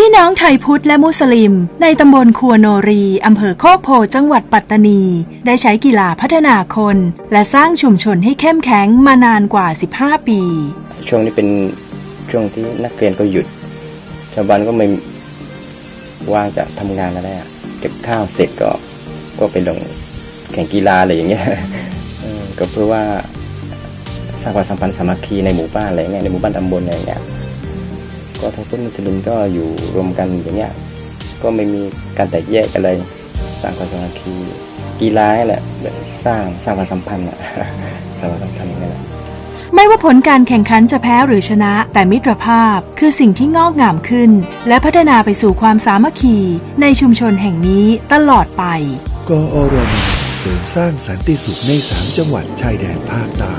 พี่น้องไทยพุทธและมุสลิม ในตำบลคัวโนรีอำเภอโคกโพจังหวัดปัตตานี ได้ใช้กีฬาพัฒนาคน และสร้างชุมชนให้เข้มแข็งมานานกว่า 15 ปี ช่วงนี้เป็นช่วงที่นักเรียนก็หยุด ชาวบ้านก็ไม่ว่างจากทำงานอะไรอะเก็บข้าวเสร็จก็ก็ไปลงแข่งกีฬาอะไรอย่างเงี้ยก็เพื่อว่าสร้างความสัมพันธ์สามัคคีในหมู่บ้านอะไรเงี้ยในหมู่บ้านตำบลอะไรเงี้ย ก็ทั้งพุทธมุสลิมก็อยู่รวมกันอย่างเงี้ยก็ไม่มีการแตกแยกอะไรสร้างความสามัคคีกีฬานี่แหละแบบสร้างสร้างความสัมพันธ์อะสร้างความสัมพันธ์อย่างเงี้ยแหละไม่ว่าผลการแข่งขันจะแพ้หรือชนะแต่มิตรภาพคือสิ่งที่งอกงามขึ้น และพัฒนาไปสู่ความสามัคคีในชุมชนแห่งนี้ตลอดไปกอรมนเสริมสร้างสันติสุขในสามจังหวัดชายแดนภาคใต้